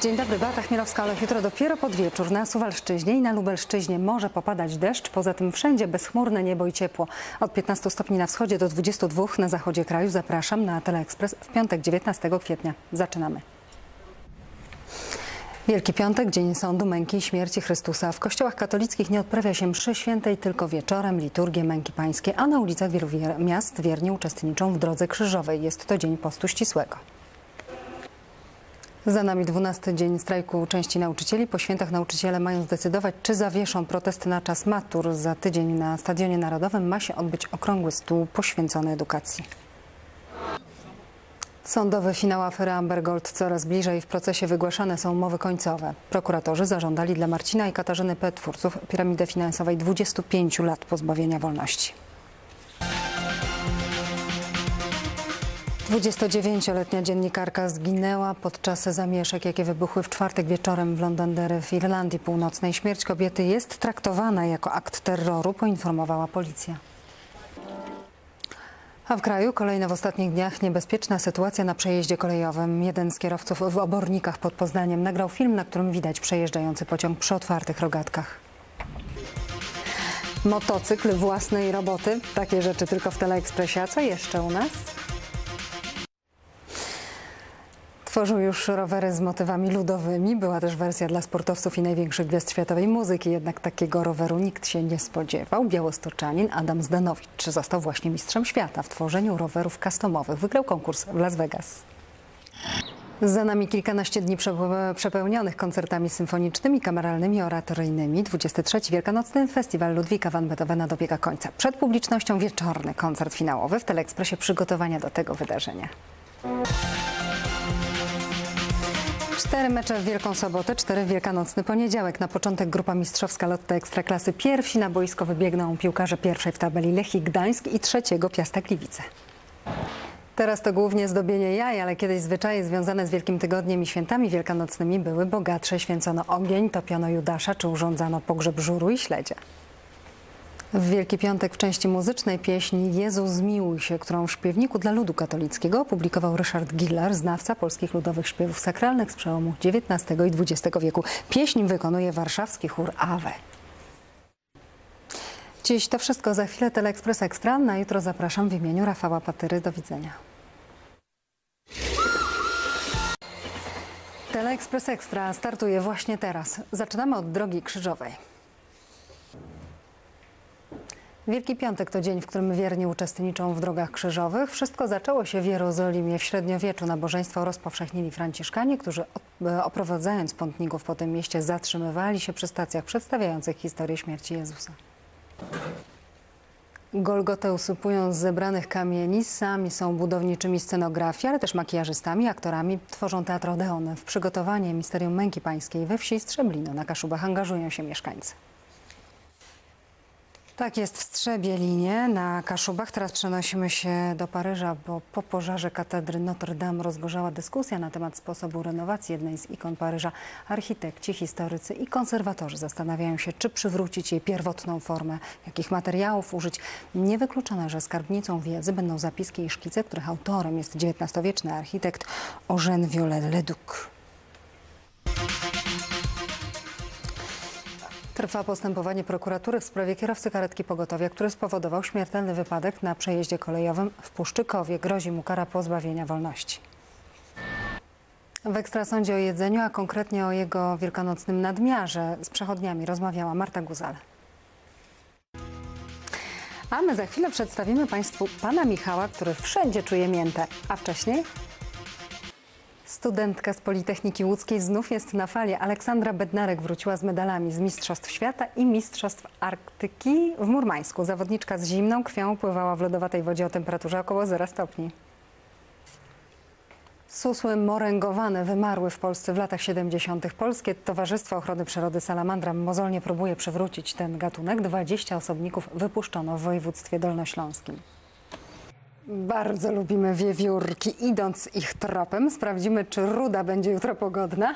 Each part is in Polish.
Dzień dobry, Beata Chmielowska, ale jutro dopiero pod wieczór na Suwalszczyźnie i na Lubelszczyźnie może popadać deszcz. Poza tym wszędzie bezchmurne niebo i ciepło. Od 15 stopni na wschodzie do 22 na zachodzie kraju. Zapraszam na Teleekspres w piątek 19 kwietnia. Zaczynamy. Wielki Piątek, Dzień Sądu, Męki i Śmierci Chrystusa. W kościołach katolickich nie odprawia się mszy świętej tylko wieczorem, liturgie Męki Pańskie, a na ulicach wielu miast wiernie uczestniczą w Drodze Krzyżowej. Jest to Dzień Postu Ścisłego. Za nami 12 dzień strajku części nauczycieli. Po świętach nauczyciele mają zdecydować, czy zawieszą protest na czas matur. Za tydzień na Stadionie Narodowym ma się odbyć okrągły stół poświęcony edukacji. Sądowy finał afery Amber Gold coraz bliżej. W procesie wygłaszane są umowy końcowe. Prokuratorzy zażądali dla Marcina i Katarzyny P. twórców piramidy finansowej 25 lat pozbawienia wolności. 29-letnia dziennikarka zginęła podczas zamieszek, jakie wybuchły w czwartek wieczorem w Londonderry w Irlandii Północnej. Śmierć kobiety jest traktowana jako akt terroru, poinformowała policja. A w kraju kolejna w ostatnich dniach niebezpieczna sytuacja na przejeździe kolejowym. Jeden z kierowców w Obornikach pod Poznaniem nagrał film, na którym widać przejeżdżający pociąg przy otwartych rogatkach. Motocykl własnej roboty. Takie rzeczy tylko w Teleekspresie. A co jeszcze u nas? Tworzył już rowery z motywami ludowymi. Była też wersja dla sportowców i największych gwiazd światowej muzyki. Jednak takiego roweru nikt się nie spodziewał. Białostoczanin Adam Zdanowicz został właśnie mistrzem świata w tworzeniu rowerów customowych. Wygrał konkurs w Las Vegas. Za nami kilkanaście dni przepe- przepełnionych koncertami symfonicznymi, kameralnymi, oratoryjnymi. 23. Wielkanocny Festiwal Ludwika van Beethovena dobiega końca. Przed publicznością wieczorny koncert finałowy w Teleekspresie przygotowania do tego wydarzenia. Cztery mecze w Wielką Sobotę, cztery w Wielkanocny poniedziałek. Na początek grupa mistrzowska Lotte Ekstraklasy. Pierwsi na boisko wybiegną piłkarze pierwszej w tabeli Lechii Gdańsk i trzeciego Piasta Gliwice. Teraz to głównie zdobienie jaj, ale kiedyś zwyczaje związane z Wielkim Tygodniem i świętami wielkanocnymi były bogatsze. Święcono ogień, topiono Judasza czy urządzano pogrzeb żuru i śledzia. W Wielki Piątek w części muzycznej pieśni Jezu zmiłuj się, którą w śpiewniku dla ludu katolickiego opublikował Ryszard Gillar, znawca polskich ludowych śpiewów sakralnych z przełomu XIX i XX wieku. Pieśń wykonuje warszawski chór Awe. Dziś to wszystko. Za chwilę Teleekspres Ekstra. Na jutro zapraszam w imieniu Rafała Patyry. Do widzenia. Teleekspres Ekstra startuje właśnie teraz. Zaczynamy od Drogi Krzyżowej. Wielki Piątek to dzień, w którym wierni uczestniczą w drogach krzyżowych. Wszystko zaczęło się w Jerozolimie. W średniowieczu nabożeństwo rozpowszechnili Franciszkanie, którzy e, oprowadzając pątników po tym mieście zatrzymywali się przy stacjach przedstawiających historię śmierci Jezusa. Golgotę usypują z zebranych kamieni. Sami są budowniczymi scenografii, ale też makijażystami, aktorami. Tworzą teatr Odeon. W przygotowanie Misterium Męki Pańskiej we wsi Strzeblino na Kaszubach angażują się mieszkańcy. Tak jest w Strzebielinie na Kaszubach. Teraz przenosimy się do Paryża, bo po pożarze katedry Notre Dame rozgorzała dyskusja na temat sposobu renowacji jednej z ikon Paryża. Architekci, historycy i konserwatorzy zastanawiają się, czy przywrócić jej pierwotną formę, jakich materiałów użyć. Niewykluczone, że skarbnicą wiedzy będą zapiski i szkice, których autorem jest XIX-wieczny architekt Eugène Viollet-le-Duc. Trwa postępowanie prokuratury w sprawie kierowcy karetki pogotowia, który spowodował śmiertelny wypadek na przejeździe kolejowym w Puszczykowie. Grozi mu kara pozbawienia wolności. W ekstrasądzie o jedzeniu, a konkretnie o jego wielkanocnym nadmiarze z przechodniami rozmawiała Marta Guzal. A my za chwilę przedstawimy Państwu pana Michała, który wszędzie czuje miętę. A wcześniej Studentka z Politechniki Łódzkiej znów jest na fali. Aleksandra Bednarek wróciła z medalami z Mistrzostw Świata i Mistrzostw Arktyki w Murmańsku. Zawodniczka z zimną krwią pływała w lodowatej wodzie o temperaturze około 0 stopni. Susły moręgowane wymarły w Polsce w latach 70. Polskie Towarzystwo Ochrony Przyrody Salamandra mozolnie próbuje przywrócić ten gatunek. 20 osobników wypuszczono w województwie dolnośląskim. Bardzo lubimy wiewiórki. Idąc ich tropem, sprawdzimy, czy ruda będzie jutro pogodna.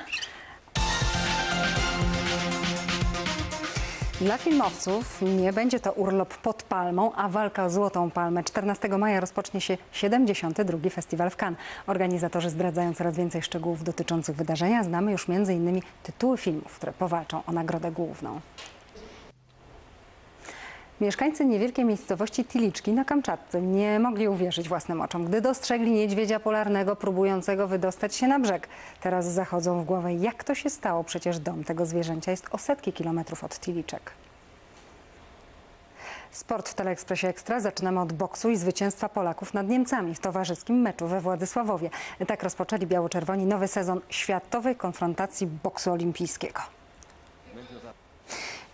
Dla filmowców nie będzie to urlop pod palmą, a walka o Złotą Palmę. 14 maja rozpocznie się 72. Festiwal w Cannes. Organizatorzy zdradzają coraz więcej szczegółów dotyczących wydarzenia. Znamy już m.in. tytuły filmów, które powalczą o nagrodę główną. Mieszkańcy niewielkiej miejscowości Tiliczki na Kamczatce nie mogli uwierzyć własnym oczom, gdy dostrzegli niedźwiedzia polarnego próbującego wydostać się na brzeg. Teraz zachodzą w głowę, jak to się stało, przecież dom tego zwierzęcia jest o setki kilometrów od Tiliczek. Sport w Teleekspresie Ekstra zaczynamy od boksu i zwycięstwa Polaków nad Niemcami w towarzyskim meczu we Władysławowie. Tak rozpoczęli biało-czerwoni nowy sezon światowej konfrontacji boksu olimpijskiego.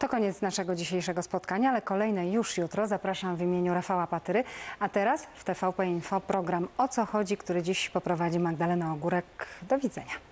To koniec naszego dzisiejszego spotkania, ale kolejne już jutro. Zapraszam w imieniu Rafała Patyry. A teraz w TVP Info program O co chodzi, który dziś poprowadzi Magdalena Ogórek. Do widzenia.